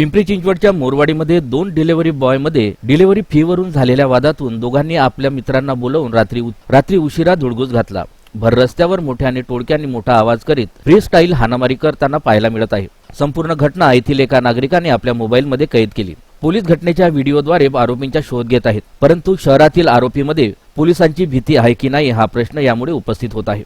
पिंपरी चिंचवडच्या मोरवाडीमध्ये दोन delivery बॉयमध्ये delivery फीवरून झालेल्या वादातून दोघांनी आपल्या मित्रांना बोलवून रात्री रात्री उशिरा धुडगूस घातला. भर रस्त्यावर मोठ्याने टोळक्यांनी मोठा आवाज करीत फ्री स्टाईल हाणामारी करताना पाहायला मिळत आहे. संपूर्ण घटना येथील एका नागरिकाने आपल्या मोबाईलमध्ये कैद केली. पोलीस घटनेच्या व्हिडिओद्वारे आरोपींचा शोध घेत आहेत परंतु शहरातील आरोपीमध्ये पोलिसांची भीती आहे की नाही हा प्रश्न यामुळे उपस्थित होत आहे.